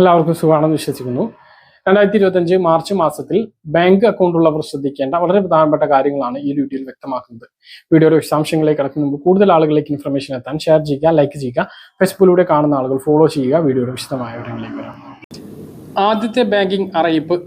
എല്ലാവർക്കും സുഖമാണെന്ന് വിശ്വസിക്കുന്നു. രണ്ടായിരത്തി ഇരുപത്തഞ്ച് മാർച്ച് മാസത്തിൽ ബാങ്ക് അക്കൗണ്ട് ഉള്ളവർ ശ്രദ്ധിക്കേണ്ട വളരെ പ്രധാനപ്പെട്ട കാര്യങ്ങളാണ് ഈ വീഡിയോയിൽ വ്യക്തമാക്കുന്നത്. വീഡിയോയുടെ വിശദാംശങ്ങളിലേക്ക് കടക്കുന്ന മുമ്പ് കൂടുതൽ ആളുകളിലേക്ക് ഇൻഫർമേഷൻ എത്താൻ ഷെയർ ചെയ്യുക ലൈക്ക് ചെയ്യുക ഫേസ്ബുക്കിലൂടെ കാണുന്ന ആളുകൾ ഫോളോ ചെയ്യുക വീഡിയോയുടെ വിശദമായ വിവരങ്ങളിലേക്ക് വരാം. ആദ്യത്തെ ബാങ്കിംഗ് അറിയിപ്പ്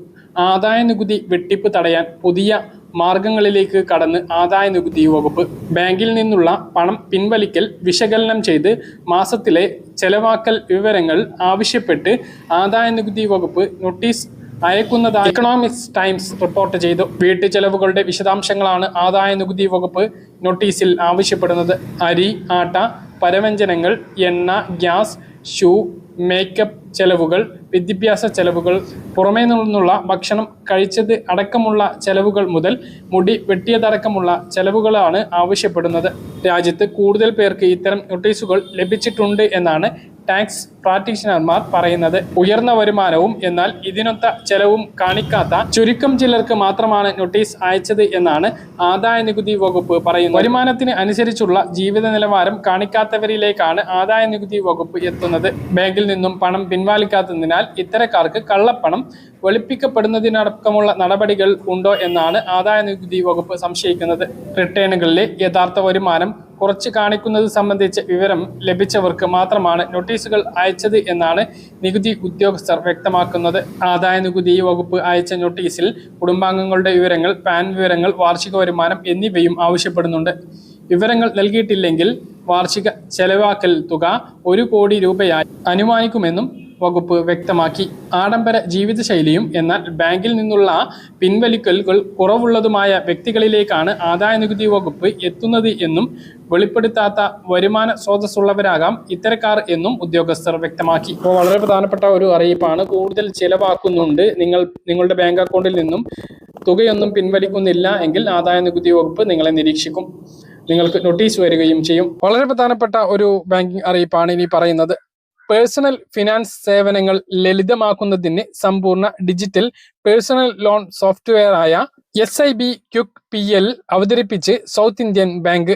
ആദായ നികുതി വെട്ടിപ്പ് തടയാൻ പുതിയ മാർഗങ്ങളിലേക്ക് കടന്ന് ആദായ നികുതി വകുപ്പ് ബാങ്കിൽ നിന്നുള്ള പണം പിൻവലിക്കൽ വിശകലനം ചെയ്ത് മാസത്തിലെ ചെലവാക്കൽ വിവരങ്ങൾ ആവശ്യപ്പെട്ട് ആദായ നികുതി വകുപ്പ് നോട്ടീസ് അയക്കുന്നതായി എക്കണോമിക്സ് ടൈംസ് റിപ്പോർട്ട് ചെയ്തു. വീട്ടു ചെലവുകളുടെ വിശദാംശങ്ങളാണ് ആദായ നികുതി വകുപ്പ് നോട്ടീസിൽ ആവശ്യപ്പെടുന്നത്. അരി ആട്ട പരവ്യഞ്ജനങ്ങൾ എണ്ണ ഗ്യാസ് ഷൂ മേക്കപ്പ് ചെലവുകൾ വിദ്യാഭ്യാസ ചെലവുകൾ പുറമേ നിന്നുള്ള ഭക്ഷണം കഴിച്ചത് അടക്കമുള്ള ചെലവുകൾ മുതൽ മുടി വെട്ടിയതടക്കമുള്ള ചെലവുകളാണ് ആവശ്യപ്പെടുന്നത്. രാജ്യത്ത് കൂടുതൽ പേർക്ക് ഇത്തരം നോട്ടീസുകൾ ലഭിച്ചിട്ടുണ്ട് എന്നാണ് ടാക്സ് പ്രാക്ടീഷണർമാർ പറയുന്നത് ഉയർന്ന വരുമാനവും എന്നാൽ ഇതിനൊത്ത ചെലവും കാണിക്കാത്ത ചുരുക്കം ചിലർക്ക് മാത്രമാണ് നോട്ടീസ് അയച്ചത് എന്നാണ് ആദായ നികുതി വകുപ്പ് പറയുന്നത്. വരുമാനത്തിന് അനുസരിച്ചുള്ള ജീവിത നിലവാരം കാണിക്കാത്തവരിലേക്കാണ് ആദായ നികുതി വകുപ്പ് എത്തുന്നത്. ബാങ്കിൽ നിന്നും പണം പിൻവലിക്കാത്തതിനാൽ ഇത്തരക്കാർക്ക് കള്ളപ്പണം വെളുപ്പിക്കപ്പെടുന്നതിനടക്കമുള്ള നടപടികൾ ഉണ്ടോ എന്നാണ് ആദായ നികുതി വകുപ്പ് സംശയിക്കുന്നത്. റിട്ടേണുകളിലെ യഥാർത്ഥ വരുമാനം കുറച്ച് കാണിക്കുന്നത് സംബന്ധിച്ച വിവരം ലഭിച്ചവർക്ക് മാത്രമാണ് നോട്ടീസുകൾ അയച്ചത് എന്നാണ് നികുതി ഉദ്യോഗസ്ഥർ വ്യക്തമാക്കുന്നത്. ആദായ നികുതി വകുപ്പ് അയച്ച നോട്ടീസിൽ കുടുംബാംഗങ്ങളുടെ വിവരങ്ങൾ പാൻ വിവരങ്ങൾ വാർഷിക വരുമാനം എന്നിവയും ആവശ്യപ്പെടുന്നുണ്ട്. വിവരങ്ങൾ നൽകിയിട്ടില്ലെങ്കിൽ വാർഷിക ചെലവാക്കൽ തുക ഒരു കോടി രൂപയായി അനുമാനിക്കുമെന്നും വകുപ്പ് വ്യക്തമാക്കി. ആഡംബര ജീവിതശൈലിയും എന്നാൽ ബാങ്കിൽ നിന്നുള്ള പിൻവലിക്കലുകൾ കുറവുള്ളതുമായ വ്യക്തികളിലേക്കാണ് ആദായ നികുതി വകുപ്പ് എത്തുന്നത് എന്നും വെളിപ്പെടുത്താത്ത വരുമാന സ്രോതസ്സുള്ളവരാകാം ഇത്തരക്കാർ എന്നും ഉദ്യോഗസ്ഥർ വ്യക്തമാക്കി. ഇപ്പോൾ വളരെ പ്രധാനപ്പെട്ട ഒരു അറിയിപ്പാണ്. കൂടുതൽ ചിലവാക്കുന്നുണ്ട്. നിങ്ങൾ നിങ്ങളുടെ ബാങ്ക് അക്കൗണ്ടിൽ നിന്നും തുകയൊന്നും പിൻവലിക്കുന്നില്ല എങ്കിൽ ആദായ നികുതി വകുപ്പ് നിങ്ങളെ നിരീക്ഷിക്കും. നിങ്ങൾക്ക് നോട്ടീസ് വരികയും ചെയ്യും. വളരെ പ്രധാനപ്പെട്ട ഒരു ബാങ്കിംഗ് അറിയിപ്പാണ് ഇനി പറയുന്നത്. പേഴ്സണൽ ഫിനാൻസ് സേവനങ്ങൾ ലളിതമാക്കുന്നതിന് സമ്പൂർണ ഡിജിറ്റൽ പേഴ്സണൽ ലോൺ സോഫ്റ്റ്വെയർ ആയ S I B quick P L അവതരിപ്പിച്ച് സൗത്ത് ഇന്ത്യൻ ബാങ്ക്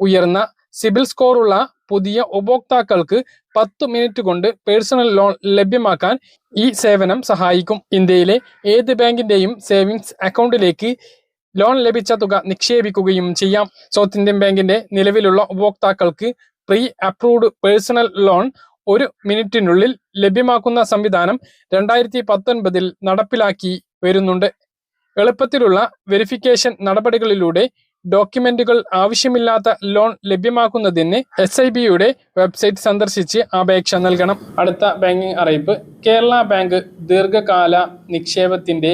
ഉയർന്ന സിബിൽ സ്കോറുള്ള പുതിയ ഉപഭോക്താക്കൾക്ക് പത്ത് മിനിറ്റ് കൊണ്ട് പേഴ്സണൽ ലോൺ ലഭ്യമാക്കാൻ ഈ സേവനം സഹായിക്കും. ഇന്ത്യയിലെ ഏത് ബാങ്കിന്റെയും സേവിങ്സ് അക്കൗണ്ടിലേക്ക് ലോൺ ലഭിച്ച തുക നിക്ഷേപിക്കുകയും ചെയ്യാം. സൗത്ത് ഇന്ത്യൻ ബാങ്കിന്റെ നിലവിലുള്ള ഉപഭോക്താക്കൾക്ക് പ്രീ അപ്രൂവ്ഡ് പേഴ്സണൽ ലോൺ ഒരു മിനിറ്റിനുള്ളിൽ ലഭ്യമാക്കുന്ന സംവിധാനം രണ്ടായിരത്തി പത്തൊൻപതിൽ നടപ്പിലാക്കി വരുന്നുണ്ട്. എളുപ്പത്തിലുള്ള വെരിഫിക്കേഷൻ നടപടികളിലൂടെ ഡോക്യുമെന്റുകൾ ആവശ്യമില്ലാത്ത ലോൺ ലഭ്യമാക്കുന്നതിന് എസ് ഐ ബിയുടെ വെബ്സൈറ്റ് സന്ദർശിച്ച് അപേക്ഷ നൽകണം. അടുത്ത ബാങ്കിംഗ് അറിയിപ്പ്. കേരള ബാങ്ക് ദീർഘകാല നിക്ഷേപത്തിന്റെ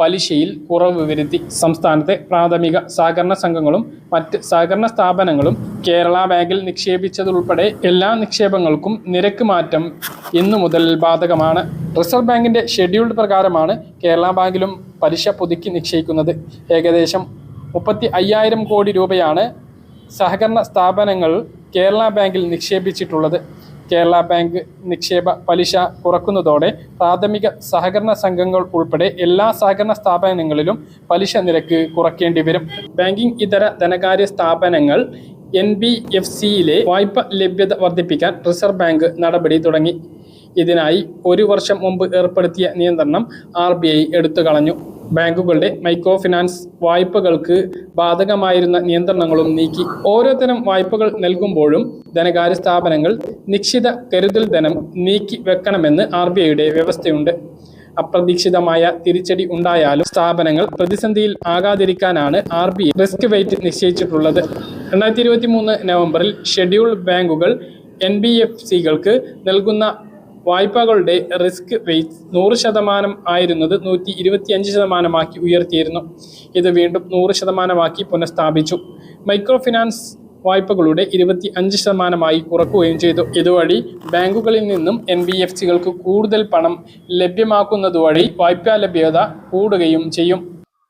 പലിശയിൽ കുറവ് വരുത്തി സംസ്ഥാനത്തെ പ്രാഥമിക സഹകരണ സംഘങ്ങളും മറ്റ് സഹകരണ സ്ഥാപനങ്ങളും കേരള ബാങ്കിൽ നിക്ഷേപിച്ചതുൾപ്പെടെ എല്ലാ നിക്ഷേപങ്ങൾക്കും നിരക്ക് മാറ്റം ഇന്നു മുതൽ ബാധകമാണ്. റിസർവ് ബാങ്കിന്റെ ഷെഡ്യൂൾഡ് പ്രകാരമാണ് കേരള ബാങ്കിലും പലിശ പുതുക്കി നിക്ഷേപിക്കുന്നത്. ഏകദേശം മുപ്പത്തി അയ്യായിരം കോടി രൂപയാണ് സഹകരണ സ്ഥാപനങ്ങൾ കേരള ബാങ്കിൽ നിക്ഷേപിച്ചിട്ടുള്ളത്. കേരള ബാങ്ക് നിക്ഷേപ പലിശ കുറക്കുന്നതോടെ പ്രാഥമിക സഹകരണ സംഘങ്ങൾ ഉൾപ്പെടെ എല്ലാ സഹകരണ സ്ഥാപനങ്ങളിലും പലിശ നിരക്ക് കുറയ്ക്കേണ്ടി വരും. ബാങ്കിംഗ് ഇതര ധനകാര്യ സ്ഥാപനങ്ങൾ എൻ ബി എഫ് സിയിലെ വായ്പ ലഭ്യത വർദ്ധിപ്പിക്കാൻ റിസർവ് ബാങ്ക് നടപടി തുടങ്ങി. ഇതിനായി ഒരു വർഷം മുമ്പ് ഏർപ്പെടുത്തിയ നിയന്ത്രണം ആർ ബി ഐ എടുത്തു കളഞ്ഞു ബാങ്കുകളുടെ മൈക്രോ ഫിനാൻസ് വായ്പകൾക്ക് ബാധകമായിരുന്ന നിയന്ത്രണങ്ങളും നീക്കി. ഓരോ തരം വായ്പകൾ നൽകുമ്പോഴും ധനകാര്യ സ്ഥാപനങ്ങൾ നിശ്ചിത കരുതൽ ധനം നീക്കി വെക്കണമെന്ന് ആർ ബി ഐയുടെ വ്യവസ്ഥയുണ്ട്. അപ്രതീക്ഷിതമായ തിരിച്ചടി ഉണ്ടായാലും സ്ഥാപനങ്ങൾ പ്രതിസന്ധിയിൽ ആകാതിരിക്കാനാണ് R B I risk weight നിശ്ചയിച്ചിട്ടുള്ളത്. രണ്ടായിരത്തി ഇരുപത്തി മൂന്ന് നവംബറിൽ ഷെഡ്യൂൾഡ് ബാങ്കുകൾ എൻ ബി എഫ് സികൾക്ക് നൽകുന്ന വായ്പകളുടെ റിസ്ക് വെയ്റ്റ് നൂറ് ശതമാനം ആയിരുന്നത് നൂറ്റി ഇരുപത്തിയഞ്ച് ശതമാനമാക്കി ഉയർത്തിയിരുന്നു. ഇത് വീണ്ടും നൂറ് ശതമാനമാക്കി പുനഃസ്ഥാപിച്ചു. മൈക്രോ ഫിനാൻസ് വായ്പകളുടെ ഇരുപത്തി അഞ്ച് ശതമാനമായി കുറക്കുകയും ചെയ്തു. ഇതുവഴി ബാങ്കുകളിൽ നിന്നും എൻ ബി എഫ് സികൾക്ക് കൂടുതൽ പണം ലഭ്യമാക്കുന്നതുവഴി വായ്പാ ലഭ്യത കൂടുകയും ചെയ്യും.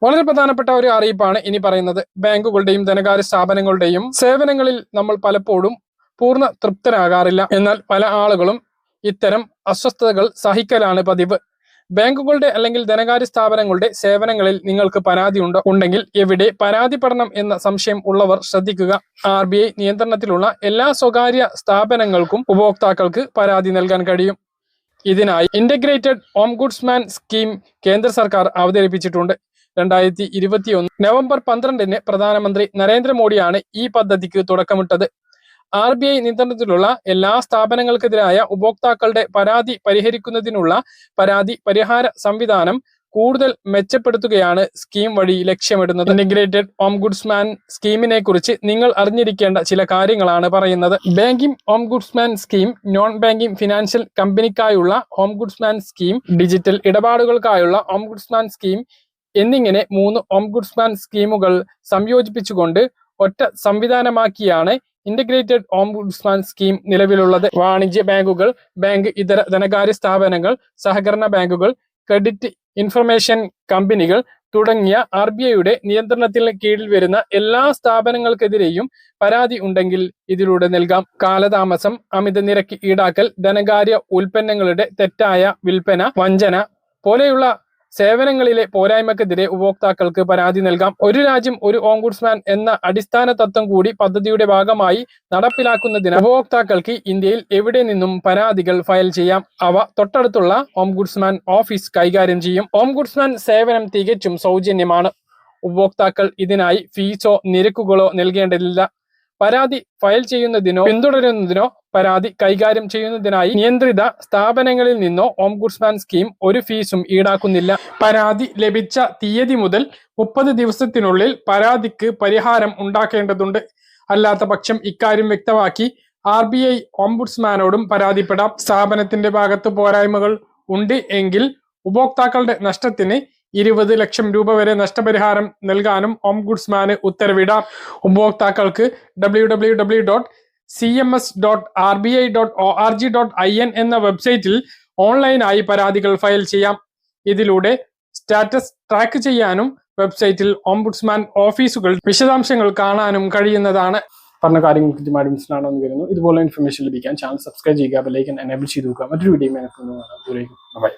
വളരെ പ്രധാനപ്പെട്ട ഒരു അറിയിപ്പാണ് ഇനി പറയുന്നത്. ബാങ്കുകളുടെയും ധനകാര്യ സ്ഥാപനങ്ങളുടെയും സേവനങ്ങളിൽ നമ്മൾ പലപ്പോഴും പൂർണ തൃപ്തരാകാറില്ല. എന്നാൽ പല ആളുകളും ഇത്തരം അസ്വസ്ഥതകൾ സഹിക്കലാണ് പതിവ്. ബാങ്കുകളുടെ അല്ലെങ്കിൽ ധനകാര്യ സ്ഥാപനങ്ങളുടെ സേവനങ്ങളിൽ നിങ്ങൾക്ക് പരാതി ഉണ്ടോ? ഉണ്ടെങ്കിൽ എവിടെ പരാതിപ്പെടണം എന്ന സംശയം ഉള്ളവർ ശ്രദ്ധിക്കുക. ആർ ബി ഐ നിയന്ത്രണത്തിലുള്ള എല്ലാ സ്വകാര്യ സ്ഥാപനങ്ങൾക്കും ഉപഭോക്താക്കൾക്ക് പരാതി നൽകാൻ കഴിയും. ഇതിനായി ഇന്റഗ്രേറ്റഡ് ഹോം ഓംഗുഡ്സ്മാൻ സ്കീം കേന്ദ്ര സർക്കാർ അവതരിപ്പിച്ചിട്ടുണ്ട്. രണ്ടായിരത്തി ഇരുപത്തിയൊന്ന് നവംബർ പന്ത്രണ്ടിന് പ്രധാനമന്ത്രി നരേന്ദ്രമോദിയാണ് ഈ പദ്ധതിക്ക് തുടക്കമിട്ടത്. ആർ ബി ഐ നിയന്ത്രണത്തിലുള്ള എല്ലാ സ്ഥാപനങ്ങൾക്കെതിരായ ഉപഭോക്താക്കളുടെ പരാതി പരിഹരിക്കുന്നതിനുള്ള പരാതി പരിഹാര സംവിധാനം കൂടുതൽ മെച്ചപ്പെടുത്തുകയാണ് സ്കീം വഴി ലക്ഷ്യമിടുന്നത്. ഇന്റഗ്രേറ്റഡ് ഓംഗുഡ്സ്മാൻ സ്കീമിനെ കുറിച്ച് നിങ്ങൾ അറിഞ്ഞിരിക്കേണ്ട ചില കാര്യങ്ങളാണ് പറയുന്നത്. Banking ombudsman scheme non banking financial കമ്പനിക്കായുള്ള home ombudsman scheme digital ഇടപാടുകൾക്കായുള്ള ഓംഗുഡ്സ്മാൻ സ്കീം എന്നിങ്ങനെ മൂന്ന് ഓംഗുഡ്സ്മാൻ സ്കീമുകൾ സംയോജിപ്പിച്ചുകൊണ്ട് ഒറ്റ സംവിധാനമാക്കിയാണ് ഇന്റഗ്രേറ്റഡ് ഓംബുഡ്സ്മാൻ സ്കീം നിലവിലുള്ളത് വാണിജ്യ ബാങ്കുകൾ ബാങ്ക് ഇതര ധനകാര്യ സ്ഥാപനങ്ങൾ സഹകരണ ബാങ്കുകൾ ക്രെഡിറ്റ് ഇൻഫർമേഷൻ കമ്പനികൾ തുടങ്ങിയ ആർ ബി ഐയുടെ നിയന്ത്രണത്തിന് കീഴിൽ വരുന്ന എല്ലാ സ്ഥാപനങ്ങൾക്കെതിരെയും പരാതി ഉണ്ടെങ്കിൽ ഇതിലൂടെ നൽകാം. കാലതാമസം അമിത നിരക്ക് ഈടാക്കൽ ധനകാര്യ ഉൽപ്പന്നങ്ങളുടെ തെറ്റായ വിൽപ്പന വഞ്ചന പോലെയുള്ള സേവനങ്ങളിലെ പോരായ്മക്കെതിരെ ഉപഭോക്താക്കൾക്ക് പരാതി നൽകാം. ഒരു രാജ്യം ഒരു ഓംബുഡ്സ്മാൻ എന്ന അടിസ്ഥാന തത്വം കൂടി പദ്ധതിയുടെ ഭാഗമായി നടപ്പിലാക്കുന്നതിന് ഉപഭോക്താക്കൾക്ക് ഇന്ത്യയിൽ എവിടെ നിന്നും പരാതികൾ ഫയൽ ചെയ്യാം. അവ തൊട്ടടുത്തുള്ള ഓംബുഡ്സ്മാൻ ഓഫീസ് കൈകാര്യം ചെയ്യും. ഓംബുഡ്സ്മാൻ സേവനം തികച്ചും സൗജന്യമാണ്. ഉപഭോക്താക്കൾ ഇതിനായി ഫീസോ നിരക്കുകളോ നൽകേണ്ടതില്ല. പരാതി ഫയൽ ചെയ്യുന്നതിനോ പിന്തുടരുന്നതിനോ പരാതി കൈകാര്യം ചെയ്യുന്നതിനായി നിയന്ത്രിത സ്ഥാപനങ്ങളിൽ നിന്നോ ഓംബുഡ്സ്മാൻ സ്കീം ഒരു ഫീസും ഈടാക്കുന്നില്ല. പരാതി ലഭിച്ച തീയതി മുതൽ മുപ്പത് ദിവസത്തിനുള്ളിൽ പരാതിക്ക് പരിഹാരം ഉണ്ടാക്കേണ്ടതുണ്ട്. അല്ലാത്ത പക്ഷം ഇക്കാര്യം വ്യക്തമാക്കി ആർ ബി ഐ ഓംബുഡ്സ്മാനോടും പരാതിപ്പെടാം. സ്ഥാപനത്തിന്റെ ഭാഗത്ത് പോരായ്മകൾ ഉണ്ട് എങ്കിൽ ഉപഭോക്താക്കളുടെ നഷ്ടത്തിന് ഇരുപത് ലക്ഷം രൂപ വരെ നഷ്ടപരിഹാരം നൽകാനും ഓംഗുഡ്സ്മാന് ഉത്തരവിടാം. ഉപഭോക്താക്കൾക്ക് W W W dot C M S dot R B I dot O R G dot I N എന്ന വെബ്സൈറ്റിൽ ഓൺലൈനായി പരാതികൾ ഫയൽ ചെയ്യാം. ഇതിലൂടെ സ്റ്റാറ്റസ് ട്രാക്ക് ചെയ്യാനും വെബ്സൈറ്റിൽ ഓംബുഡ്സ്മാൻ ഓഫീസുകൾ വിശദാംശങ്ങൾ കാണാനും കഴിയുന്നതാണ്. പറഞ്ഞ കാര്യങ്ങൾ കൃത്യമായിട്ട് മനസ്സിലാണോ എന്ന് കരുതുന്നു. ഇതുപോലെ ഇൻഫർമേഷൻ ലഭിക്കാൻ ചാനൽ സബ്സ്ക്രൈബ് ചെയ്യുക ബെല്ലൈക്കൻ എനേബിൾ ചെയ്ത് നോക്കുക മറ്റൊരു വീഡിയോ ബൈ